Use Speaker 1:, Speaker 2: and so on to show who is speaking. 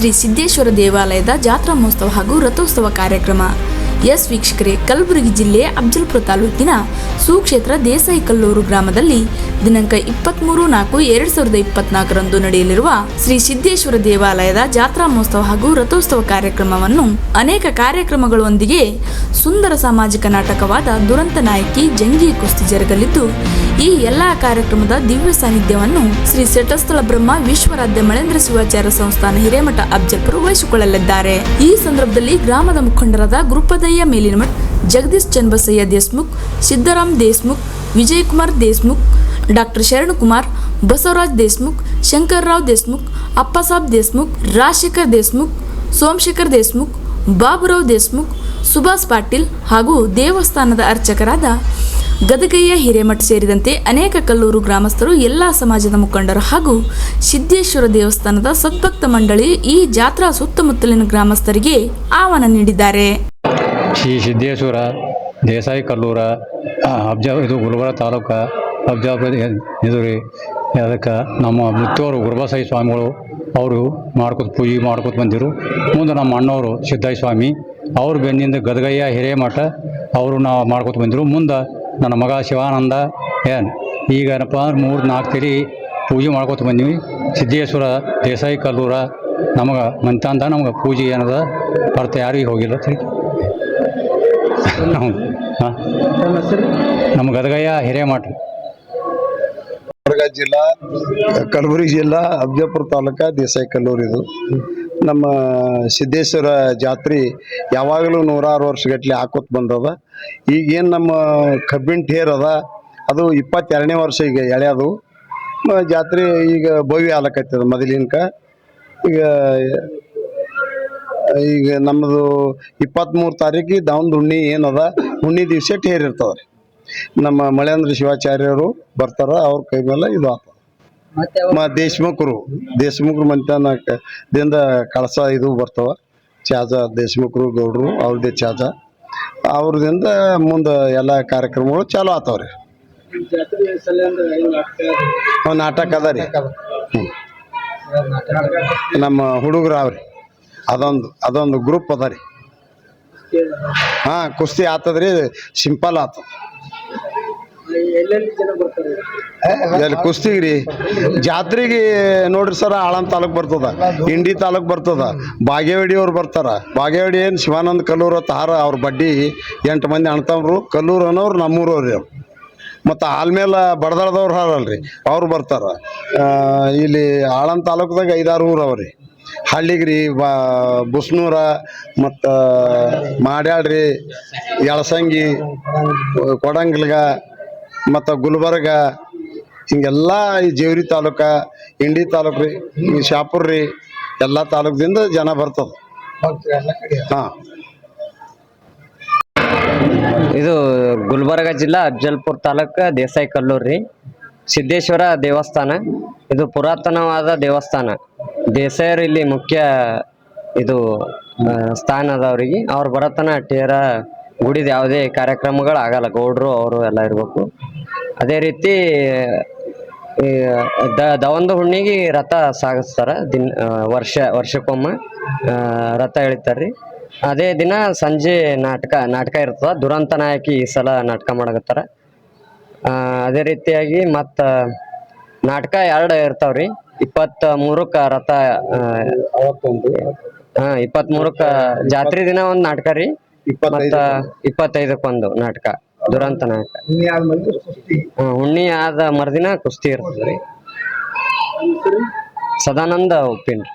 Speaker 1: ಶ್ರೀ ಸಿದ್ದೇಶ್ವರ ದೇವಾಲಯದ ಜಾತ್ರಾ ಮಹೋತ್ಸವ ಹಾಗೂ ರಥೋತ್ಸವ ಕಾರ್ಯಕ್ರಮ. ಎಸ್ ವೀಕ್ಷಕರೇ, ಕಲಬುರಗಿ ಜಿಲ್ಲೆ ಅಬ್ಜಲ್ಪುರ ತಾಲೂಕಿನ ಸುಕ್ಷೇತ್ರ ದೇಸಾಯಿ ಕಲ್ಲೂರು ಗ್ರಾಮದಲ್ಲಿ ದಿನಾಂಕ ಇಪ್ಪತ್ತ್ಮೂರು ನಾಲ್ಕು ಎರಡು ಸಾವಿರದ ಇಪ್ಪತ್ನಾಲ್ಕರಂದು ನಡೆಯಲಿರುವ ಶ್ರೀ ಸಿದ್ದೇಶ್ವರ ದೇವಾಲಯದ ಜಾತ್ರಾ ಮಹೋತ್ಸವ ಹಾಗೂ ರಥೋತ್ಸವ ಕಾರ್ಯಕ್ರಮವನ್ನು ಅನೇಕ ಕಾರ್ಯಕ್ರಮಗಳೊಂದಿಗೆ ಸುಂದರ ಸಾಮಾಜಿಕ ನಾಟಕವಾದ ದುರಂತ ನಾಯಕಿ ಜಂಗಿ ಕುಸ್ತಿ ಜರುಗಲಿದ್ದು ಈ ಎಲ್ಲಾ ಕಾರ್ಯಕ್ರಮದ ದಿವ್ಯ ಸಾನ್ನಿಧ್ಯವನ್ನು ಶ್ರೀ ಸೆಟಸ್ಥಳ ಬ್ರಹ್ಮ ವಿಶ್ವರಾಧ್ಯ ಮಳೇಂದ್ರ ಶಿವಾಚಾರ್ಯ ಸಂಸ್ಥಾನ ಹಿರೇಮಠ ಅಬ್ಜಪ್ಪರು ವಹಿಸಿಕೊಳ್ಳಲಿದ್ದಾರೆ. ಈ ಸಂದರ್ಭದಲ್ಲಿ ಗ್ರಾಮದ ಮುಖಂಡರಾದ ಗುರುಪದಯ್ಯ ಮೇಲಿನಮಠ್, ಜಗದೀಶ್ ಚನ್ನಬಸಯ್ಯ ದೇಶ್ಮುಖ್, ಸಿದ್ದರಾಮ್ ದೇಶ್ಮುಖ್, ವಿಜಯಕುಮಾರ್ ದೇಶ್ಮುಖ್, ಡಾಕ್ಟರ್ ಶರಣಕುಮಾರ್, ಬಸವರಾಜ್ ದೇಶ್ಮುಖ್, ಶಂಕರ್ರಾವ್ ದೇಶ್ಮುಖ್, ಅಪ್ಪಸಾಬ್ ದೇಶ್ಮುಖ್, ರಾಜಶೇಖರ್ ದೇಶ್ಮುಖ್, ಸೋಮಶೇಖರ್ ದೇಶ್ಮುಖ್, ಬಾಬುರಾವ್ ದೇಶ್ಮುಖ್, ಸುಭಾಷ್ ಪಾಟೀಲ್ ಹಾಗೂ ದೇವಸ್ಥಾನದ ಅರ್ಚಕರಾದ ಗದಗಯ್ಯ ಹಿರೇಮಠ್ ಸೇರಿದಂತೆ ಅನೇಕ ಕಲ್ಲೂರು ಗ್ರಾಮಸ್ಥರು ಎಲ್ಲ ಸಮಾಜದ ಮುಖಂಡರು ಹಾಗೂ ಸಿದ್ದೇಶ್ವರ ದೇವಸ್ಥಾನದ ಸದ್ಭಕ್ತ ಮಂಡಳಿ ಈ ಜಾತ್ರಾ ಸುತ್ತಮುತ್ತಲಿನ ಗ್ರಾಮಸ್ಥರಿಗೆ ಆಹ್ವಾನ ನೀಡಿದ್ದಾರೆ.
Speaker 2: ಶ್ರೀ ಸಿದ್ದೇಶ್ವರ ದೇಸಾಯಿ ಕಲ್ಲೂರ ಅಬ್ಜಾ, ಇದು ಗುಲ್ಬರ್ಗ ತಾಲೂಕು ಅಬ್ಜಾಪುರ ಎದುರಿ ಅದಕ್ಕೆ ನಮ್ಮ ಮುತ್ತೋರು ಗುರುಬಸಾಯಿ ಸ್ವಾಮಿಗಳು ಅವರು ಮಾಡ್ಕೊತ ಪೂಜೆ ಮಾಡ್ಕೊತ ಬಂದಿರು. ಮುಂದೆ ನಮ್ಮ ಅಣ್ಣವರು ಸಿದ್ದಾಯಿ ಸ್ವಾಮಿ, ಅವ್ರ ಬೆನ್ನಿಂದ ಗದಗಯ್ಯ ಹಿರೇಮಠ ಅವರು ನಾವು ಮಾಡ್ಕೊತ ಬಂದರು. ಮುಂದೆ ನನ್ನ ಮಗ ಶಿವಾನಂದ ಏನು? ಈಗ ಏನಪ್ಪ ಅಂದ್ರೆ ಮೂರು ನಾಲ್ಕು ತಿರಿ ಪೂಜೆ ಮಾಡ್ಕೊತ ಬಂದೀವಿ. ಸಿದ್ದೇಶ್ವರ ದೇಸಾಯಿ ಕಲ್ಲೂರ ನಮಗೆ ಮಂತ ನಮ್ಗೆ ಪೂಜೆ ಏನದ? ಬರ್ತ ಯಾರಿಗೂ ಹೋಗಿಲ್ಲ ನಾವು ಹಾಂ. ನಮ್ಮ ಗದಗಯ್ಯ ಹಿರೇಮಠ
Speaker 3: ಜಿಲ್ಲಾ ಕಲಬುರಗಿ ಜಿಲ್ಲಾ ಅಬ್ಜಾಪುರ ತಾಲೂಕ ದೇಸಾಯಿ ಕಲ್ಲೂರು ಇದು. ನಮ್ಮ ಸಿದ್ದೇಶ್ವರ ಜಾತ್ರೆ ಯಾವಾಗಲೂ ನೂರಾರು ವರ್ಷಗಟ್ಟಲೆ ಹಾಕೋತ್ ಬಂದದ. ಈಗೇನು ನಮ್ಮ ಕಬ್ಬಿನ ಟೇರ್ ಅದ, ಅದು ಇಪ್ಪತ್ತೆರಡನೇ ವರ್ಷ ಈಗ ಎಳೆಯೋದು. ಜಾತ್ರೆ ಈಗ ಭವ್ಯ ಆಲಕತ್ತದ ಮೊದಲಿನಕ. ಈಗ ಈಗ ನಮ್ಮದು ಇಪ್ಪತ್ತ್ಮೂರು ತಾರೀಕಿಗೆ ದಾವಣದ ಹುಣ್ಣಿ ಏನದ, ಹುಣ್ಣಿ ದಿವಸ ಟೇರ್ ಇರ್ತದ ನಮ್ಮ ಮಳೆಂದ್ರ ಶಿವಾಚಾರ್ಯರು ಬರ್ತಾರ ಅವ್ರ ಕೈ ಮೇಲೆ ಇದು ಆಗ್ತದ ಮ, ದೇಶಮುಖರು ದೇಶಮುಖರು ದಿಂದ ಕಳಸ ಇದು ಬರ್ತವ. ಚಾಜ ದೇಶಮುಖರು, ಗೌಡ್ರು, ಅವ್ರದ್ದೇ ಚಾಜ ಅವ್ರದಿಂದ ಮುಂದೆ ಎಲ್ಲ ಕಾರ್ಯಕ್ರಮಗಳು ಚಾಲು ಆತಾವ್ರಿ ಅವ್ ನಾಟಕ ಅದ ರೀ. ನಮ್ಮ ಹುಡುಗರು ಅವ್ರಿ. ಅದೊಂದು ಅದೊಂದು ಗ್ರೂಪ್ ಅದ ರೀ. ಹಾ, ಕುಸ್ತಿ ಆತದ್ರಿ, ಸಿಂಪಲ್ ಆತದ. ಎಲ್ಲಿ ಕುಸ್ತಿಗ್ರಿ. ಜಾತ್ರೆಗೆ ನೋಡ್ರಿ ಸರ, ಆಳಂ ತಾಲೂಕ್ ಬರ್ತದ. ಇಂಡಿ ತಾಲೂಕ್ ಬರ್ತದ. ಬಾಗೇವಾಡಿ ಅವ್ರು ಬರ್ತಾರ. ಬಾಗೇವಾಡಿ ಏನು ಶಿವಾನಂದ ಕಲ್ಲೂರ ತಾರ ಅವ್ರ ಬಡ್ಡಿ ಎಂಟು ಮಂದಿ ಅಣ್ತವ್ರು ಕಲ್ಲೂರು ಅನ್ನೋರು ನಮ್ಮೂರವ್ರಿ ಅವ್ರು ಮತ್ತು ಆಲ್ಮೇಲೆ ಬಡದಳದವ್ರು ಹಾರಲ್ರಿ, ಅವ್ರು ಬರ್ತಾರ. ಇಲ್ಲಿ ಆಳಂ ತಾಲೂಕ್ದಾಗ ಐದಾರು ಊರು ಅವ್ರಿ. ಹಳ್ಳಿಗ್ರಿ, ಬಾ, ಬುಸ್ನೂರ, ಮತ್ತು ಮಾಡ್ಯಾಡ್ರಿ ಯಳಸಂಗಿ, ಕೊಡಂಗ್ಲಗ ಮತ್ತು ಗುಲ್ಬರ್ಗ ಹಿಂಗೆಲ್ಲ ಈ ಜೇವ್ರಿ ತಾಲೂಕ ಇಂಡಿ ತಾಲೂಕು ರೀ ಈ ಶಾಪುರ್ ರೀ ಎಲ್ಲ ತಾಲೂಕದಿಂದ ಜನ ಬರ್ತದೆ. ಹಾಂ.
Speaker 4: ಇದು ಗುಲ್ಬರ್ಗ ಜಿಲ್ಲಾ ಅಫ್ಜಲ್ಪುರ್ ತಾಲೂಕ ದೇಸಾಯಿ ಕಲ್ಲೂರ್ ರೀ. ಸಿದ್ದೇಶ್ವರ ದೇವಸ್ಥಾನ ಇದು ಪುರಾತನವಾದ ದೇವಸ್ಥಾನ. ದೇಸಾಯರು ಇಲ್ಲಿ ಮುಖ್ಯ ಇದು ಸ್ಥಾನ ಅದ ಅವ್ರಿಗೆ. ಅವ್ರು ಬರತನ ಟೇರ ಗುಡಿದ ಯಾವುದೇ ಕಾರ್ಯಕ್ರಮಗಳು ಆಗಲ್ಲ ಗೌಡ್ರು ಅವರು ಎಲ್ಲ ಇರ್ಬೇಕು. ಅದೇ ರೀತಿ ದ ದವಂದು ಹುಣ್ಣಿಗೆ ರಥ ಸಾಗಿಸ್ತಾರೆ. ದಿನ ವರ್ಷ ವರ್ಷಕ್ಕೊಮ್ಮೆ ರಥ ಎಳಿತಾರೆ ರೀ ಅದೇ ದಿನ ಸಂಜೆ ನಾಟಕ ನಾಟಕ ಇರ್ತದ. ದುರಂತ ನಾಯಕಿ ಈ ಸಲ ನಾಟಕ ಮಾಡಕತ್ತಾರ. ಅದೇ ರೀತಿಯಾಗಿ ಮತ್ತು ನಾಟಕ ಎರಡು ಇರ್ತಾವ್ರಿ. ಇಪ್ಪತ್ತ ಮೂರಕ್ಕ ರಥ ಹಾಂ ಇಪ್ಪತ್ತ್ ಮೂರಕ್ಕ ಜಾತ್ರೆ ದಿನ ಒಂದು ನಾಟಕ ರೀ. ಮತ್ತ ಇಪ್ಪತ್ತೈದಕ್ಕೊಂದು ನಾಟಕ. ದುರಂತ ನಾಯಕ ಹುಣ್ಣಿ ಆದ ಮರುದಿನ ಕುಸ್ತಿ ಇರ್ತದ್ರಿ. ಸದಾನಂದ ಉಪ್ಪಿನ್ರಿ